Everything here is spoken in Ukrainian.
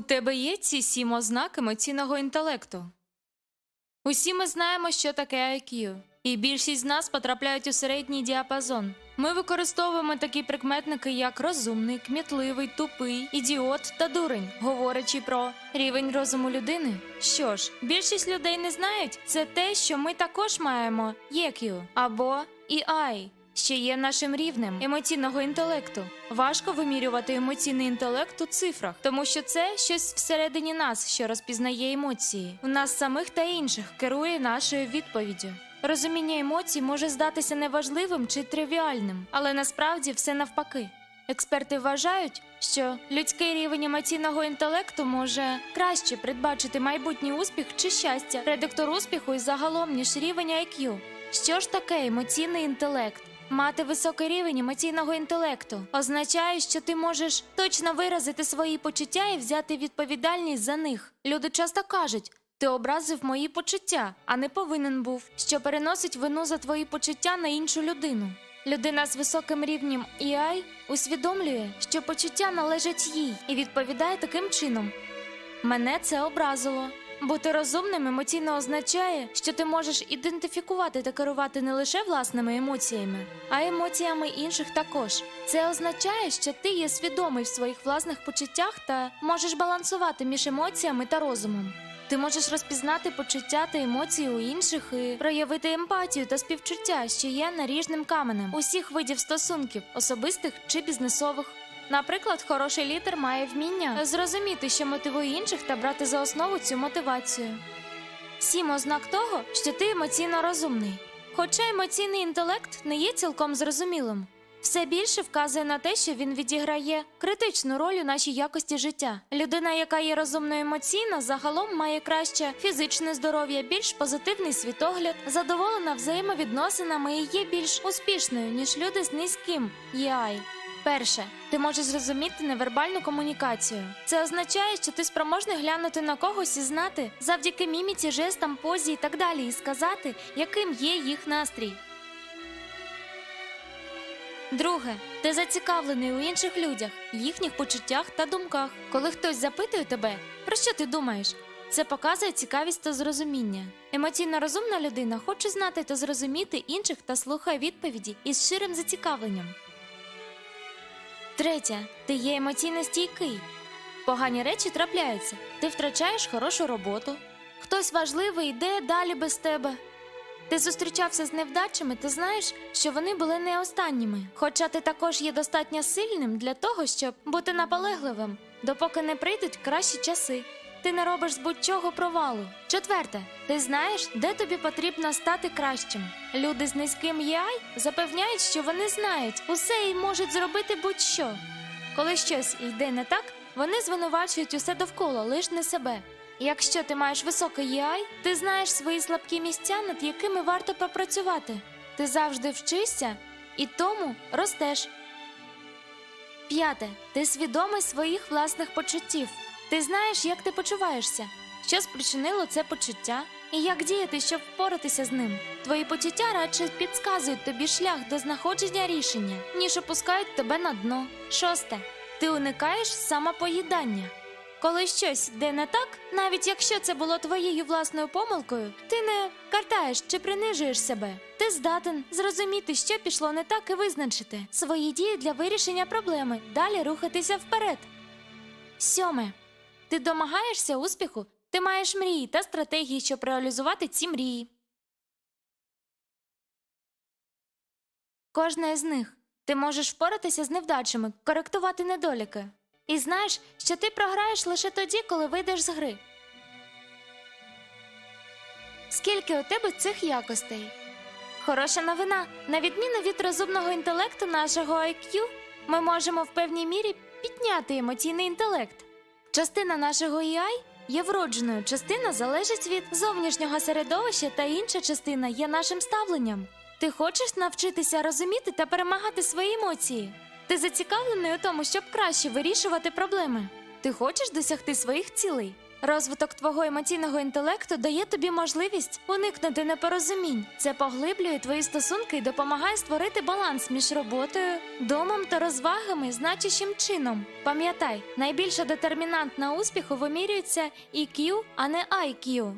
тебе є ці сім ознак емоційного інтелекту. Усі ми знаємо, що таке IQ, і більшість з нас потрапляють у середній діапазон. Ми використовуємо такі прикметники, як розумний, кмітливий, тупий, ідіот та дурень, говорячи про рівень розуму людини. Що ж, більшість людей не знають, це те, що ми також маємо EQ або EI, що є нашим рівнем емоційного інтелекту. Важко вимірювати емоційний інтелект у цифрах, тому що це щось всередині нас, що розпізнає емоції. В нас самих та інших керує нашою відповіддю. Розуміння емоцій може здатися неважливим чи тривіальним, але насправді все навпаки. Експерти вважають, що людський рівень емоційного інтелекту може краще передбачити майбутній успіх чи щастя, предиктор успіху і загалом ніж рівень IQ. Що ж таке емоційний інтелект? Мати високий рівень емоційного інтелекту означає, що ти можеш точно виразити свої почуття і взяти відповідальність за них. Люди часто кажуть. Ти образив мої почуття, а не повинен був, що переносить вину за твої почуття на іншу людину. Людина з високим рівнем EI усвідомлює, що почуття належать їй, і відповідає таким чином: мене це образило. Бути розумним емоційно означає, що ти можеш ідентифікувати та керувати не лише власними емоціями, а емоціями інших також. Це означає, що ти є свідомий в своїх власних почуттях та можеш балансувати між емоціями та розумом. Ти можеш розпізнати почуття та емоції у інших і проявити емпатію та співчуття, що є наріжним каменем усіх видів стосунків, особистих чи бізнесових. Наприклад, хороший лідер має вміння зрозуміти, що мотивує інших та брати за основу цю мотивацію. Сім ознак того, що ти емоційно розумний. Хоча емоційний інтелект не є цілком зрозумілим, все більше вказує на те, що він відіграє критичну роль у нашій якості життя. Людина, яка є розумно емоційна, загалом має краще фізичне здоров'я, більш позитивний світогляд, задоволена взаємовідносинами і є більш успішною, ніж люди з низьким EI. Перше, ти можеш зрозуміти невербальну комунікацію. Це означає, що ти спроможний глянути на когось і знати завдяки міміці, жестам, позі і так далі, і сказати, яким є їх настрій. Друге, ти зацікавлений у інших людях, їхніх почуттях та думках. Коли хтось запитує тебе, про що ти думаєш? Це показує цікавість та зрозуміння. Емоційно розумна людина хоче знати та зрозуміти інших та слухає відповіді із щирим зацікавленням. Третє, ти є емоційно стійкий. Погані речі трапляються. Ти втрачаєш хорошу роботу. Хтось важливий йде далі без тебе. Ти зустрічався з невдачами, ти знаєш, що вони були не останніми. Хоча ти також є достатньо сильним для того, щоб бути наполегливим, допоки не прийдуть кращі часи. Ти не робиш з будь-чого провалу. Четверте, ти знаєш, де тобі потрібно стати кращим. Люди з низьким EI запевняють, що вони знають усе і можуть зробити будь-що. Коли щось йде не так, вони звинувачують усе довкола, лиш не себе. Якщо ти маєш високий EI, ти знаєш свої слабкі місця, над якими варто попрацювати. Ти завжди вчишся і тому ростеш. П'яте. Ти свідомий своїх власних почуттів. Ти знаєш, як ти почуваєшся, що спричинило це почуття, і як діяти, щоб впоратися з ним. Твої почуття радше підказують тобі шлях до знаходження рішення, ніж опускають тебе на дно. Шосте. Ти уникаєш самопоїдання. Коли щось йде не так, навіть якщо це було твоєю власною помилкою, ти не картаєш чи принижуєш себе. Ти здатен зрозуміти, що пішло не так, і визначити свої дії для вирішення проблеми, далі рухатися вперед. Сьоме. Ти домагаєшся успіху, ти маєш мрії та стратегії, щоб реалізувати ці мрії. Кожна із них ти можеш впоратися з невдачами, коректувати недоліки. І знаєш, що ти програєш лише тоді, коли вийдеш з гри. Скільки у тебе цих якостей? Хороша новина. На відміну від розумного інтелекту нашого IQ, ми можемо в певній мірі підняти емоційний інтелект. Частина нашого ІАЙ є вродженою, частина залежить від зовнішнього середовища, та інша частина є нашим ставленням. Ти хочеш навчитися розуміти та перемагати свої емоції. Ти зацікавлений у тому, щоб краще вирішувати проблеми. Ти хочеш досягти своїх цілей. Розвиток твого емоційного інтелекту дає тобі можливість уникнути непорозумінь. Це поглиблює твої стосунки і допомагає створити баланс між роботою, домом та розвагами значущим чином. Пам'ятай, найбільша детермінант на успіху вимірюється EQ, а не IQ.